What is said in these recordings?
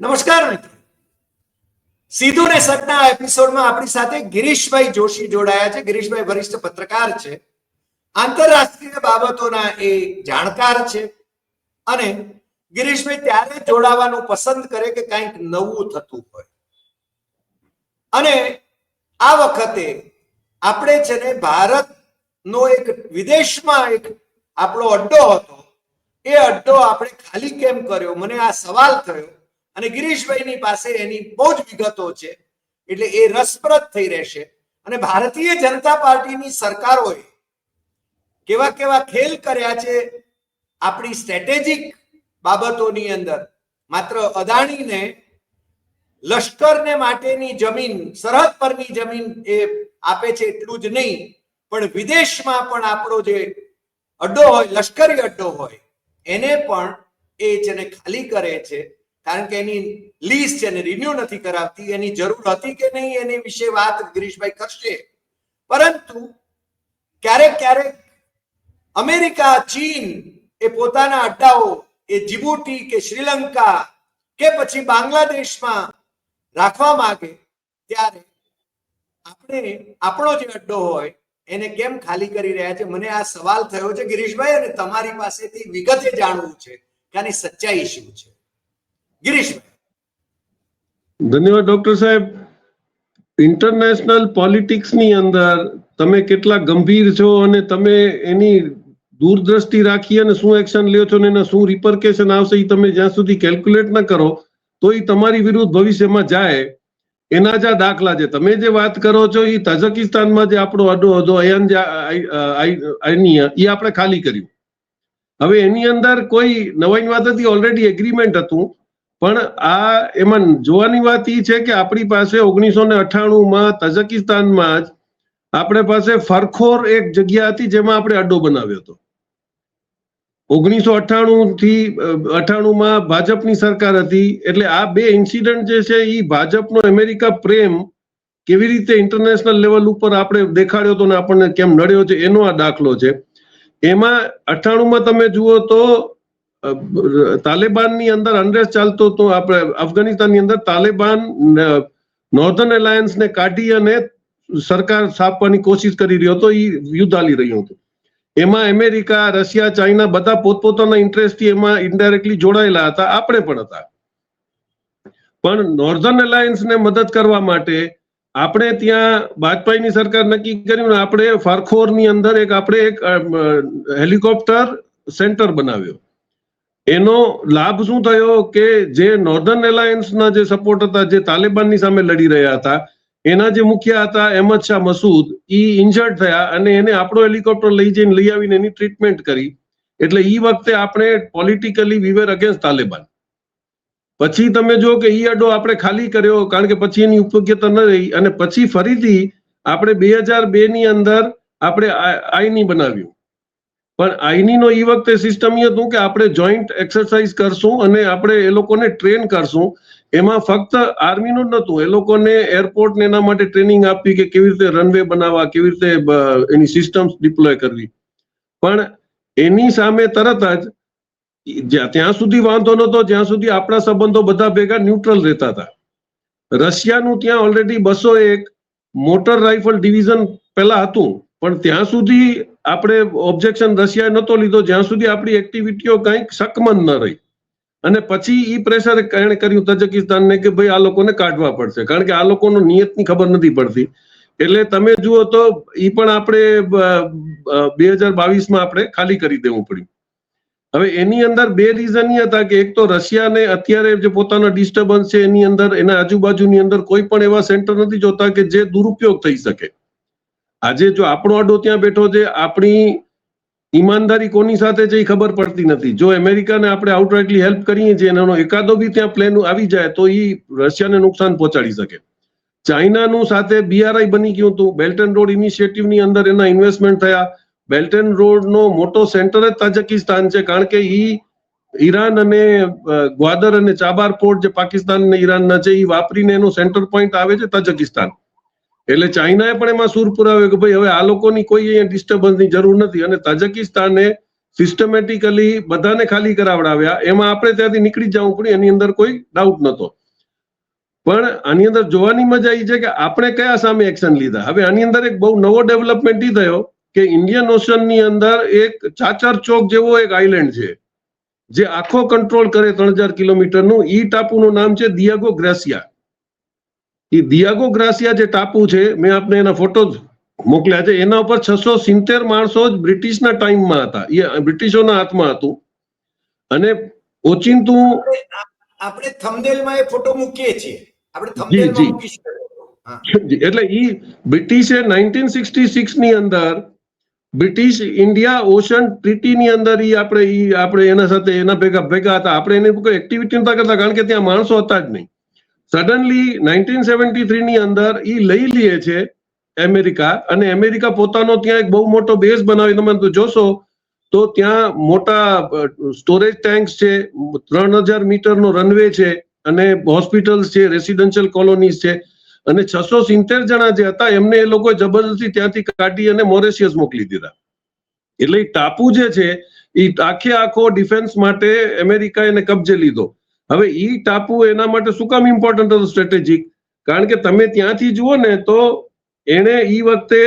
નમસ્કાર મિત્રો. સીધો ને સટના એપિસોડમાં આપણી સાથે ગિરીશભાઈ જોશી જોડાયા છે. ગિરીશભાઈ વરિષ્ઠ પત્રકાર છે. આંતરરાષ્ટ્રીય બાબતોના એ જાણકાર છે. અને ગિરીશભાઈ ત્યારે જોડાવાનું પસંદ કરે કે કંઈક નવું થતું હોય. અને આ વખતે આપણે છે ને ભારતનો એક વિદેશમાં એક આપણો અડ્ડો હતો. એ અડ્ડો આપણે ખાલી કેમ કર્યો? મને આ સવાલ થયો. અને ગિરીશભાઈની પાસે એની બહુ જ વિગતો છે. એટલે એ રસપ્રદ થઈ રહેશે. અને ભારતીય જનતા પાર્ટીની સરકારોએ કેવા કેવા ખેલ કર્યા છે આપણી સ્ટ્રેટેજિક બાબતોની અંદર. માત્ર અદાણીને લશ્કરને માટેની જમીન, સરહદ પરની જમીન એ આપે છે એટલું જ નહીં, પણ વિદેશમાં પણ આપણો જે અડ્ડો હોય, લશ્કરી અડ્ડો હોય, એને પણ એ છે ને ખાલી કરે છે. કારણ કે એની લીઝ છે ને રિન્યુ નથી કરાવતી, એની જરૂર હતી કે નહીં એની વિશે વાત ગિરીશભાઈ કરશે. પરંતુ ક્યારેક ક્યારેક અમેરિકા, ચીન એ પોતાના અડ્ડાઓ, એ જીબુટી કે શ્રીલંકા કે પછી બાંગ્લાદેશમાં રાખવા માંગે ત્યારે આપણે આપણો જે અડ્ડો હોય એને કેમ ખાલી કરી રહ્યા છે? મને આ સવાલ થયો છે ગિરીશભાઈ અને તમારી પાસેથી વિગતે જાણવું છે કે આની સચ્ચાઈ શું છે? ગિરીશભાઈ ધન્યવાદ, ડોક્ટર સાહેબ. ઇન્ટરનેશનલ પોલિટિક્સની અંદર તમે કેટલા ગંભીર છો અને તમે એની દૂરદ્રષ્ટિ રાખી અને શું એક્શન લ્યો છો ને એના શું રિપરકેશન આવશે એ તમે જ્યાં સુધી કેલ્ક્યુલેટ ન કરો, તો એ તમારી વિરુદ્ધ ભવિષ્યમાં જાય. એના જ આ દાખલા છે. તમે જે વાત કરો છો એ તજકિસ્તાનમાં જે આપણો અડો હતો અયન જે એ આપણે ખાલી કર્યું. હવે એની અંદર કોઈ નવાઈ વાત હતી ઓલરેડી એગ્રીમેન્ટ હતું. પણ આ એમાં જોવાની વાત એ છે કે આપણી પાસે ઓગણીસો ને અઠાણુંમાં તઝકિસ્તાનમાં જ આપણે પાસે ફરખોર એક જગ્યા હતી જેમાં આપણે અડ્ડો બનાવ્યો હતો. ઓગણીસો અઠાણું થી અઠાણુંમાં ભાજપની સરકાર હતી એટલે આ બે ઇન્સિડન્ટ જે છે એ ભાજપનો અમેરિકા પ્રેમ કેવી રીતે ઇન્ટરનેશનલ લેવલ ઉપર આપણે દેખાડ્યો હતો ને આપણને કેમ નડ્યો છે એનો આ દાખલો છે. એમાં અઠાણુંમાં તમે જુઓ તો તાલિબાનની અંદર અનરેસ્ટ ચાલતો હતો આપણે અફઘાનિસ્તાનની અંદર તાલિબાન નોર્ધન એલાયન્સ ને કાઢી અને સરકાર સ્થાપવાની કોશિશ કરી રહ્યો હતો એ યુદ્ધ હાલી રહ્યું હતું. એમાં અમેરિકા, રશિયા, ચાઇના બધા પોતપોતાના ઇન્ટરેસ્ટથી એમાં ઇન્ડાયરેક્ટલી જોડાયેલા હતા, આપણે પણ હતા. પણ નોર્ધન એલાયન્સને મદદ કરવા માટે આપણે ત્યાં વાજપેયીની સરકાર નક્કી કર્યું આપણે ફારખોરની અંદર એક આપણે એક હેલિકોપ્ટર સેન્ટર બનાવ્યો. એનો લાભ શું થયો કે જે નોર્ધન એલાયન્સના જે સપોર્ટ હતા, જે તાલિબાનની સામે લડી રહ્યા હતા, એના જે મુખ્ય હતા અહેમદ શાહ મસૂદ, ઈ ઇન્જર્ડ થયા અને એને આપણો હેલિકોપ્ટર લઈ જઈને લઈ આવીને એની ટ્રીટમેન્ટ કરી. એટલે એ વખતે આપણે પોલિટિકલી વિવેર અગેન્સ્ટ તાલિબાન. પછી તમે જો કે ઈ અડ્ડો આપણે ખાલી કર્યો કારણ કે પછી એની ઉપયોગ્યતા ન રહી અને પછી ફરીથી આપણે બે હજાર બે ની અંદર આપણે આઈની બનાવ્યું. પણ આઈની નો ઈ વખતે સિસ્ટમ એ હતું કે આપણે જોઈન્ટ એક્સરસાઇઝ કરશું અને આપણે એ લોકોને ટ્રેન કરશું. એમાં ફક્ત આર્મીનું જ નહોતું, એ લોકોને એરપોર્ટ ને એના માટે ટ્રેનિંગ આપવી કે કેવી રીતે રનવે બનાવવા, કેવી રીતે એની સિસ્ટમ્સ ડિપ્લોય કરવી. પણ એની સામે તરત જ ત્યાં સુધી વાંધો નહોતો, જ્યાં સુધી આપણા સંબંધો બધા ભેગા ન્યુટ્રલ રહેતા હતા. રશિયાનું ત્યાં ઓલરેડી બસો એક મોટર રાઇફલ ડિવિઝન પહેલા હતું. પણ ત્યાં સુધી આપણે ઓબ્જેક્શન રશિયાએ નહોતો લીધો. જ્યાં સુધી આપણી એક્ટિવિટીઓ કંઈક સકમન ન રહી. અને પછી ઈ પ્રેશર એણે કર્યું તજકિસ્તાનને કે ભાઈ આ લોકોને કાઢવા પડશે. કારણ કે આ લોકોનો નિયતની ખબર નથી પડતી. એટલે તમે જુઓ તો એ પણ આપણે બે હજાર બાવીસમાં આપણે ખાલી કરી દેવું પડ્યું. હવે એની અંદર બે રીઝન એ હતા કે એક તો રશિયાને અત્યારે જે પોતાના ડિસ્ટર્બન્સ છે એની અંદર, એના આજુબાજુની અંદર કોઈ પણ એવા સેન્ટર નથી જોતા કે જે દુરુપયોગ થઈ શકે. આજે જો આપણો અડો ત્યાં બેઠો છે, આપણી ઈમાનદારી કોની સાથે છે એ ખબર પડતી નથી. જો અમેરિકાને આપણે આઉટરાઇટલી હેલ્પ કરીએ છીએ, એનો એકાદો બી ત્યાં પ્લેન આવી જાય, તો એ રશિયાને નુકસાન પહોંચાડી શકે. ચાઇનાનું સાથે બીઆરઆઈ બની ગયું હતું. બેલ્ટ એન્ડ રોડ ઇનિશિયેટિવની અંદર એના ઇન્વેસ્ટમેન્ટ થયા. બેલ્ટ એન્ડ રોડનો મોટો સેન્ટર જ તાજકિસ્તાન છે, કારણ કે એ ઈરાન અને ગ્વાદર અને ચાબાર પોર્ટ જે પાકિસ્તાન અને ઈરાનના છે એ વાપરીને એનો સેન્ટર પોઈન્ટ આવે છે તાજકિસ્તાન. એટલે ચાઇનાએ પણ એમાં સૂર પુરાવ્યો કે ભાઈ હવે આ લોકોની કોઈ અહીંયા ડિસ્ટર્બન્સની જરૂર નથી. અને તાજકિસ્તાને સિસ્ટમેટિકલી બધાને ખાલી કરાવડાવ્યા. એમાં આપણે ત્યાંથી નીકળી જવું પડ્યું. એની અંદર કોઈ ડાઉટ નતો પણ આની અંદર જોવાની મજા એ છે કે આપણે કયા સામે એક્શન લીધા? હવે આની અંદર એક બહુ નવો ડેવલપમેન્ટ ઈ થયો કે ઇન્ડિયન ઓશનની અંદર એક ચાચર ચોક જેવો એક આઇલેન્ડ છે, જે આખો કંટ્રોલ કરે ત્રણ હજાર કિલોમીટરનું. ઈ ટાપુનું નામ છે દિયાગો ગ્રાસિયા ઈ દિયાગો ગ્રાસિયા જે ટાપુ છે મેં આપને એના ફોટો મોકલ્યા છે. એના ઉપર છસો સિત્તેર માણસો જ બ્રિટિશના ટાઈમમાં હતા. એ બ્રિટિશોના હાથમાં હતું. અને ઓચિંતું આપણે થંબનેલમાં એ ફોટો મૂકીએ છીએ. આપણે. થંબનેલમાં મૂકીશું. એટલે ઈ બ્રિટિશે નાઇન્ટીન સિક્સટી સિક્સની અંદર બ્રિટિશ ઇન્ડિયા ઓશન ટ્રીટી ની અંદર ઈ આપણે ઈ આપણે એના સાથે એના ભેગા ભેગા હતા. આપણે એને કોઈ એક્ટિવિટી નતા કરતા કારણ કે ત્યાં માણસો હતા જ નહીં. સડનલી નાઇન્ટીન સેવન્ટી થ્રી ની અંદર એ લઈ લે છે અમેરિકા અને અમેરિકા પોતાનો ત્યાં એક બહુ મોટો બેઝ બનાવી તમે જોશો, તો ત્યાં મોટા સ્ટોરેજ ટેન્ક્સ છે, ત્રણ હજાર મીટરનો રનવે છે અને હોસ્પિટલ્સ છે રેસિડેન્શિયલ કોલોનીઝ છે અને છસો સિત્તેર જણા જે હતા, એમને એ લોકો જબરદસ્તી ત્યાંથી કાઢી અને મોરેશિયસ મોકલી દીધા. એટલે ટાપુ જે છે એ આખે આખો ડિફેન્સ માટે અમેરિકા એને કબજે લીધો. હવે ઈ ટાપુ એના માટે શું કામ ઇમ્પોર્ટન્ટ હતું સ્ટ્રેટેજિક કારણ કે તમે ત્યાંથી જુઓ ને તો એણે ઈ વખતે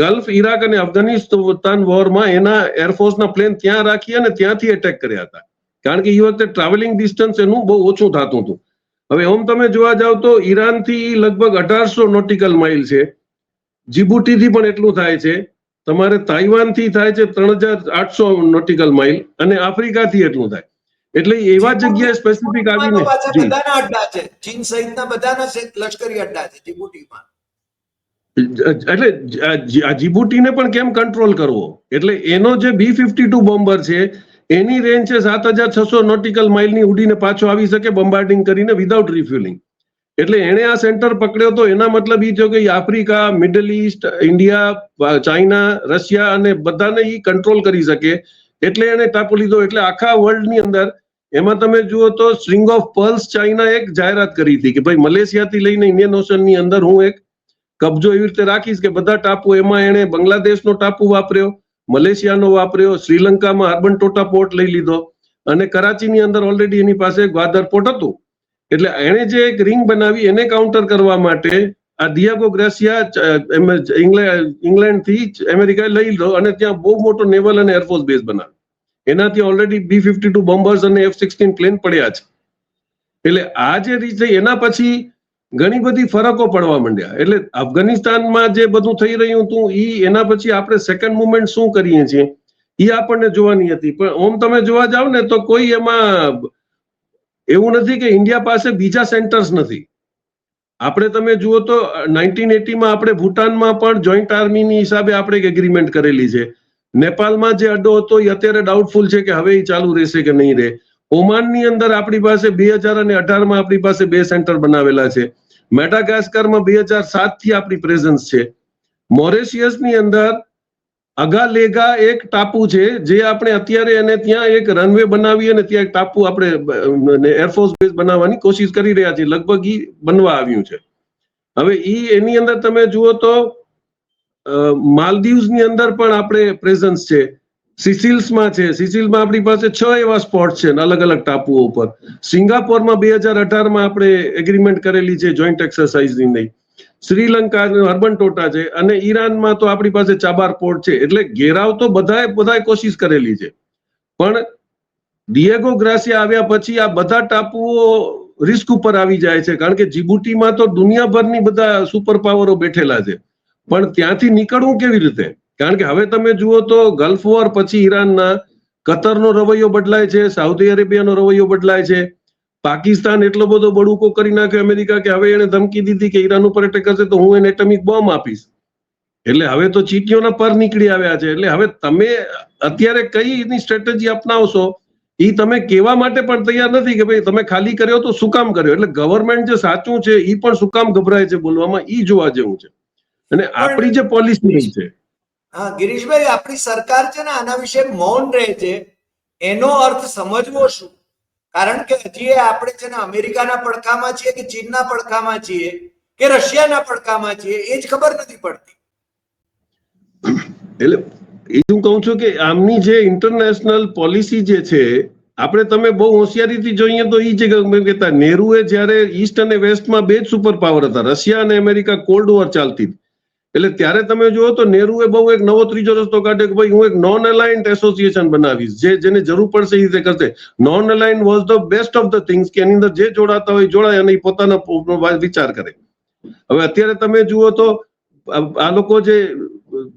ગલ્ફ ઈરાક અને અફઘાનિસ્તાન વોરમાં એના એરફોર્સના પ્લેન ત્યાં રાખી અને ત્યાંથી એટેક કર્યા હતા. કારણ કે એ વખતે ટ્રાવેલિંગ ડિસ્ટન્સ એનું બહુ ઓછું થતું હતું. હવે ઓમ તમે જોવા જાવ તો ઈરાનથી લગભગ અઢારસો નોટિકલ માઇલ છે. જીબુટીથી પણ એટલું થાય છે. તમારે તાઇવાનથી થાય છે ત્રણ હજાર આઠસો નોટિકલ માઇલ અને આફ્રિકાથી એટલું થાય. એટલે એવા જગ્યાએ સ્પેસિફિક આવીને બધાના અડ્ડા છે. ચીન સહિતના બધાના લશ્કરી અડ્ડા છે જીબુટીમાં. એટલે જીબુટીને પણ કેમ કંટ્રોલ કરવો? એટલે એનો જે બી ફિફ્ટી ટુ બોમ્બર છે એની રેન્જ છે સાત હજાર છસો નોટિકલ માઇલની ઉડીને પાછો આવી શકે બોમ્બાર્ડિંગ કરીને વિધાઉટ રિફ્યુલિંગ એટલે એણે આ સેન્ટર પકડ્યો તો એના મતલબ એ થયો કે Africa middle east India China Russia અને બધાને ઈ કંટ્રોલ કરી શકે. એટલે એને ટાપુ લીધો. એટલે આખા વર્લ્ડની અંદર એમાં તમે જુઓ તો સ્ટ્રિંગ ઓફ પર્લ્સ ચાઇના એક જાહેરાત કરી હતી કે ભાઈ મલેશિયાથી લઈને ઇન્ડિયન ઓશનની અંદર હું એક કબજો એવી રીતે રાખીશ કે બધા ટાપુ એમાં એણે બાંગ્લાદેશનો ટાપુ વાપર્યો, મલેશિયાનો વાપર્યો, શ્રીલંકામાં અર્બન ટોટા પોર્ટ લઈ લીધો અને કરાચીની અંદર ઓલરેડી એની પાસે ગ્વાદર પોર્ટ હતું. એટલે એણે જે એક રિંગ બનાવી એને કાઉન્ટર કરવા માટે આ દિયાગો ગ્રેસિયા ઇંગ્લેન્ડથી અમેરિકાએ લઈ લીધો અને ત્યાં બહુ મોટો નેવલ અને એરફોર્સ બેઝ બનાવ્યો. એનાથી already B fifty two bombers અને એફ સિક્સટીન પ્લેન પડ્યા છે. એટલે આ જે રીતે એના પછી ઘણી બધી ફરકો પડવા માંડ્યા. એટલે અફઘાનિસ્તાનમાં જે બધું થઈ રહ્યું હતું એ એના પછી આપણે સેકન્ડ મુવમેન્ટ શું કરીએ છીએ? એ આપણને જોવાની હતી. પણ ઓમ તમે જોવા જાવ ને તો કોઈ એમાં એવું નથી કે ઇન્ડિયા પાસે બીજા સેન્ટર્સ નથી. આપણે તમે જુઓ તો નાઇન્ટીન એટીમાં આપણે ભૂટાનમાં પણ જોઈન્ટ આર્મીની હિસાબે આપણે એક એગ્રીમેન્ટ કરેલી છે. નેપાલમાં જે અડ્ડો હતો એ અત્યારે ડાઉટફુલ છે કે હવે એ ચાલુ રહેશે કે નહીં રહે. ઓમાનની અંદર આપણી પાસે બે હજાર અને અઢારમાં આપણી પાસે બે સેન્ટર બનાવેલા છે. મેટાગાસ્કરમાં બે હજાર સાતથી આપણી પ્રેઝન્સ છે. મોરેશિયસની અંદર અગાલેગા એક ટાપુ છે, જે આપણે અત્યારે એને ત્યાં એક રનવે બનાવી અને ત્યાં એક ટાપુ આપણે એરફોર્સ બેઝ બનાવવાની કોશિશ કરી રહ્યા છીએ. લગભગ ઈ બનવા આવ્યું છે. હવે ઈ એની અંદર તમે જુઓ તો માલદીવ્સની અંદર પણ આપણે પ્રેઝન્સ છે. સિસિલ્સમાં છે. સિસિલ્સમાં આપણી પાસે છ એવા સ્પોટ છે અલગ અલગ ટાપુઓ ઉપર. સિંગાપોરમાં બે હજાર અઢારમાં આપણે એગ્રીમેન્ટ કરેલી છે જોઈન્ટ એક્સરસાઇઝની નહીં. શ્રીલંકા અર્બન ટોટા છે અને ઈરાનમાં તો આપણી પાસે ચાબાર પોર્ટ છે. એટલે ઘેરાવ તો બધાએ બધાએ કોશિશ કરેલી છે. પણ ડિએગો ગ્રાસિયા આવ્યા પછી આ બધા ટાપુઓ રિસ્ક ઉપર આવી જાય છે. કારણ કે જીબુટીમાં તો દુનિયાભરની બધા સુપર પાવરો બેઠેલા છે. પણ ત્યાંથી નીકળવું કેવી રીતે? કારણ કે હવે તમે જુઓ તો ગલ્ફ વોર પછી ઈરાનના કતરનો રવૈયો બદલાય છે સાઉદી અરેબિયાનો રવૈયો બદલાય છે. પાકિસ્તાન એટલો બધો બળુકો કરી નાખ્યો અમેરિકા કે હવે એને ધમકી દીધી કે ઈરાન ઉપર એટેક કરશે તો હું એને એટમિક બોમ્બ આપીશ. એટલે હવે તો ચીટીઓના પર નીકળી આવ્યા છે. એટલે હવે તમે અત્યારે કઈ એની સ્ટ્રેટેજી અપનાવશો, એ તમે કેવા માટે પણ તૈયાર નથી કે ભાઈ તમે ખાલી કર્યો તો શું કામ કર્યો? એટલે ગવર્મેન્ટ જે સાચું છે એ પણ શું કામ ગભરાય છે બોલવામાં? એ જોવા જેવું છે. અને આપણી જે પોલિસી છે. હા ગિરીશભાઈ આપણી સરકાર છે ને આના વિશે મૌન રહે છે. એનો અર્થ સમજવો શું? કારણ કે હજી આપણે છે ને અમેરિકાના પડખામાં છીએ કે ચીનના પડખામાં છીએ કે રશિયાના પડખામાં છીએ એ જ ખબર નથી પડતી. એટલે એ હું કહું છું કે આમની જે ઇન્ટરનેશનલ પોલિસી જે છે આપણે તમે બહુ હોશિયારીથી જોઈએ તો એ મેં કહેતા નેહરુએ જ્યારે ઈસ્ટ અને વેસ્ટમાં બે જ સુપર પાવર હતા રશિયા અને અમેરિકા કોલ્ડ વોર ચાલતી હતી. એટલે ત્યારે તમે જુઓ તો નેહરુએ બહુ એક નવો ત્રીજો રસ્તો કાઢ્યો કે ભાઈ હું એક નોન અલાઇન્ડ એસોસિએશન બનાવીશ. જે જેને જરૂર પડશે એ રીતે કરશે. Non aligned was the best of the things કે એની અંદર જે જોડાતા હોય જોડાય અને પોતાના વિચાર કરે. હવે અત્યારે તમે જુઓ તો આ લોકો જે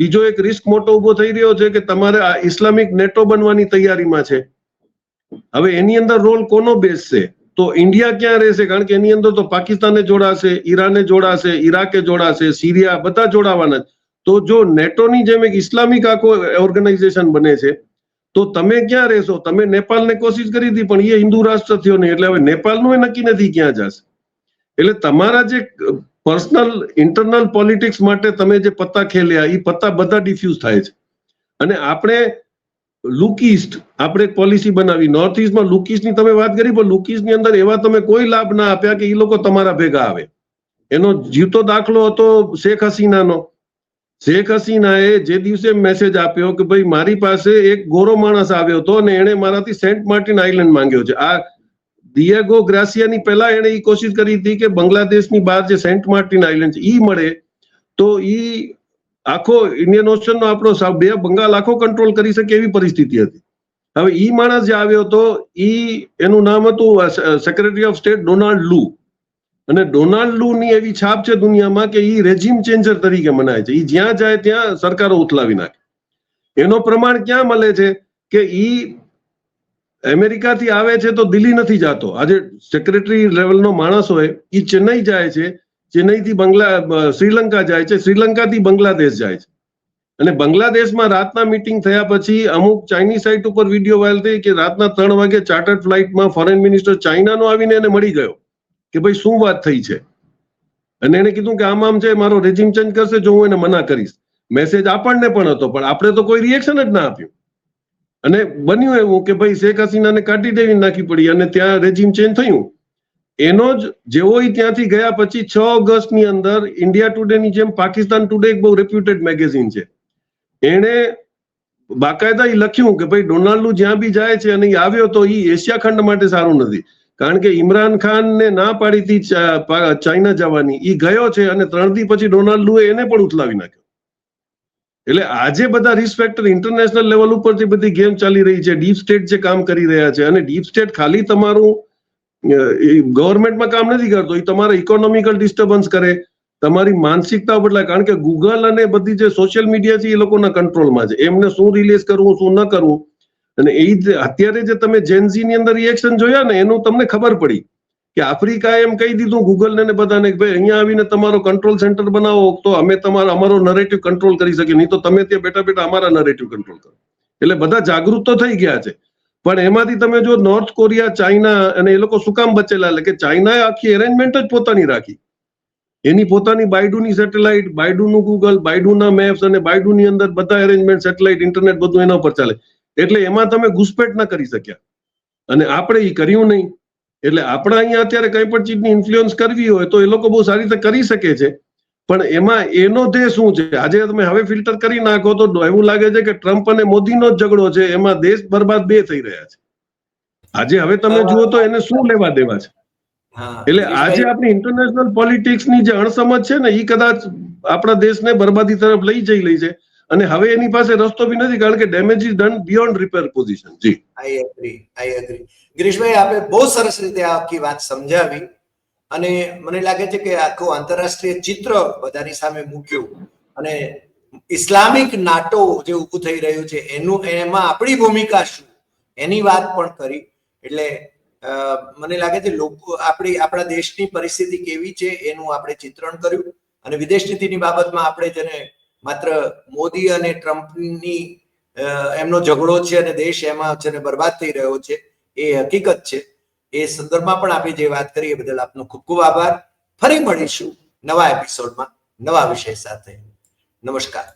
બીજો એક રિસ્ક મોટો ઊભો થઈ રહ્યો છે કે તમારે આ ઇસ્લામિક નેટો બનવાની તૈયારીમાં છે. હવે એની અંદર રોલ કોનો બેસશે? તો ઇન્ડિયા ક્યાં રહેશે? કારણ કે એની અંદર તો પાકિસ્તાને જોડાશે, ઈરાને જોડાશે, ઈરાકે જોડાશે, સિરિયા બધા જોડાવાના. તો જો નેટોની જેમ એક ઇસ્લામિક આખો ઓર્ગેનાઇઝેશન બને છે, તો તમે ક્યાં રહેશો? તમે નેપાળને કોશિશ કરી હતી, પણ એ હિન્દુ રાષ્ટ્ર થયો નહીં. એટલે હવે નેપાળનું એ નક્કી નથી ક્યાં જશે. એટલે તમારા જે પર્સનલ, ઇન્ટરનલ પોલિટિક્સ માટે તમે જે પત્તા ખેલ્યા એ પત્તા બધા ડિફ્યુઝ થાય છે. અને આપણે લુક ઈસ્ટ આપણે પોલિસી બનાવી. નોર્થ ઈસ્ટમાં લુકિસ્ટની તમે વાત કરી, પણ લુકિસ્ટની અંદર એવા તમે કોઈ લાભ ના આપ્યા કે એ લોકો તમારા ભેગા આવે. એનો જીવતો દાખલો હતો શેખ હસીનાનો. શેખ હસીનાએ જે દિવસે મેસેજ આપ્યો કે ભાઈ, મારી પાસે એક ગોરો માણસ આવ્યો હતો અને એણે મારાથી સેન્ટ માર્ટિન આઇલેન્ડ માંગ્યો છે. આ દિયાગો ગ્રાસિયાની પહેલા એણે એ કોશિશ કરી હતી કે બાંગ્લાદેશની બહાર જે સેન્ટ માર્ટિન આઇલેન્ડ છે, ઈ મળે. તો ઈ આખો ઇન્ડિયન ઓશનનો આપણો બે બંગાળ આખો કંટ્રોલ કરી શકે એવી પરિસ્થિતિ હતી. હવે ઈ માણસ જે આવ્યો હતો, ઈ એનું નામ હતું secretary of state Donald Lu. અને ડોનાલ્ડ લુ ની એવી છાપ છે દુનિયામાં કે ઈ રેજીમ ચેન્જર તરીકે મનાય છે. ઈ જ્યાં જાય ત્યાં સરકારો ઉથલાવી નાખે. એનો પ્રમાણ ક્યાં મળે છે કે ઈ અમેરિકાથી આવે છે તો દિલ્હી નથી જતો. આજે સેક્રેટરી લેવલનો માણસ હોય, ઈ ચેન્નઈ જાય છે ચેન્નઈથી બંગલા શ્રીલંકા જાય છે, શ્રીલંકાથી બાંગ્લાદેશ જાય છે. અને બાંગ્લાદેશમાં રાતના મિટિંગ થયા પછી અમુક ચાઇનીઝ સાઇટ ઉપર વીડિયો વાયરલ થઈ કે રાતના ત્રણ વાગે ચાર્ટર્ડ ફ્લાઇટમાં ફોરેન મિનિસ્ટર ચાઇનાનો આવીને એને મળી ગયો કે ભાઈ શું વાત થઈ છે? અને એને કીધું કે આમ આમ છે, મારો રેજીમ ચેન્જ કરશે, જો હું એને મના કરીશ. મેસેજ આપણને પણ હતો, પણ આપણે તો કોઈ રિએક્શન જ ના આપ્યું. અને બન્યું એવું કે ભાઈ શેખ હસીનાને કાઢી દેવી નાખી પડી અને ત્યાં રેજીમ ચેન્જ થયું. એનો જ જેવો ત્યાંથી ગયા પછી છ ઓગસ્ટની અંદર ઇન્ડિયા ટુડેની જેમ પાકિસ્તાન ટુડે એક બહુ રેપ્યુટેડ મેગેઝિન છે. એણે બાકાયદા એ લખ્યું કે ભાઈ ડોનાલ્ડ જ્યાં બી જાય છે અને આવ્યો તો એ એશિયા ખંડ માટે સારું નથી. કારણ કે ઇમરાન ખાનને ના પાડી હતી ચાઇના જવાની. એ ગયો છે અને ત્રણ દી પછી ડોનાલ્ડ એને પણ ઉથલાવી નાખ્યો. એટલે આજે બધા રિસ્પેક્ટર ઇન્ટરનેશનલ લેવલ ઉપરથી બધી ગેમ ચાલી રહી છે. ડીપ સ્ટેટ જે કામ કરી રહ્યા છે અને ડીપ સ્ટેટ ખાલી તમારું ગવર્મેન્ટમાં કામ નથી કરતો, એ તમારા ઇકોનોમિકલ ડિસ્ટર્બન્સ કરે. તમારી માનસિકતા બદલાય કારણ કે ગૂગલ અને બધી જે સોશિયલ મીડિયા છે, એ લોકોના કંટ્રોલમાં છે. એમને શું રિલીઝ કરવું, શું ન કરવું? અને એ જ અત્યારે જે તમે જેનઝી ની અંદર રિએક્શન જોયા ને, એનું તમને ખબર પડી કે આફ્રિકા એમ કહી દીધું ગૂગલ ને બધાને કે ભાઈ, અહીંયા આવીને તમારો કંટ્રોલ સેન્ટર બનાવો. તો અમે તમારો, અમારો નરેટિવ કંટ્રોલ કરી શકીએ. નહીં તો તમે ત્યાં બેઠા બેઠા અમારા નરેટિવ કંટ્રોલ કરો. એટલે બધા જાગૃત તો થઈ ગયા છે. પણ એમાંથી તમે જો નોર્થ કોરિયા ચાઇના અને એ લોકો શું કામ બચેલા? એટલે કે ચાઇનાએ આખી અરેન્જમેન્ટ જ પોતાની રાખી. એની પોતાની બાયડુની સેટેલાઇટ બાયડુનું ગૂગલ બાયડુના મેપ્સ અને બાયડુની અંદર બધા અરેન્જમેન્ટ સેટેલાઇટ ઇન્ટરનેટ બધું એના પર ચાલે. એટલે એમાં તમે ઘૂસપેટ ના કરી શક્યા. અને આપણે એ કર્યું નહીં. એટલે આપણે અહીંયા અત્યારે કંઈ પણ ચીજની ઇન્ફ્લુઅન્સ કરવી હોય તો એ લોકો બહુ સારી રીતે કરી શકે છે. પણ એમાં એનો ધ્યેય શું છે? આજે તમે હવે ફિલ્ટર કરી નાખો તો એવું લાગે છે કે ટ્રમ્પ અને મોદીનો જ ઝઘડો છે. એમાં દેશ બરબાદ બે થઈ રહ્યા છે. આજે હવે તમે જુઓ તો એને શું લેવા દેવા છે? એટલે આજે આપણી ઇન્ટરનેશનલ પોલિટિક્સની જે અણસમજ છે ને એ કદાચ આપણા દેશને બરબાદી તરફ લઈ જઈ લઈ છે. અને હવે એની પાસે રસ્તો બી નથી કારણ કે damage is done beyond repair position G. I agree I agree Girishbhai આપે બહુ સરસ રીતે આખી વાત સમજાવી. અને મને લાગે છે કે આખું આંતરરાષ્ટ્રીય ચિત્ર બધાની સામે મૂક્યું. અને ઇસ્લામિક નાટો જે ઊભું થઈ રહ્યું છે, એનું એમાં આપણી ભૂમિકા શું? એની વાત પણ કરી. એટલે મને લાગે છે લોકો, આપણી, આપણા દેશની પરિસ્થિતિ કેવી છે, એનું આપણે ચિત્રણ કર્યું. અને વિદેશ નીતિની બાબતમાં આપણે જેને માત્ર મોદી અને ટ્રમ્પની એમનો ઝઘડો છે અને દેશ એમાં છે ને બરબાદ થઈ રહ્યો છે, એ હકીકત છે. એ સંદર્ભમાં પણ આપણે જે વાત કરી એ બદલ આપનો ખૂબ ખૂબ આભાર. ફરી મળીશું નવા એપિસોડમાં નવા વિષય સાથે. નમસ્કાર.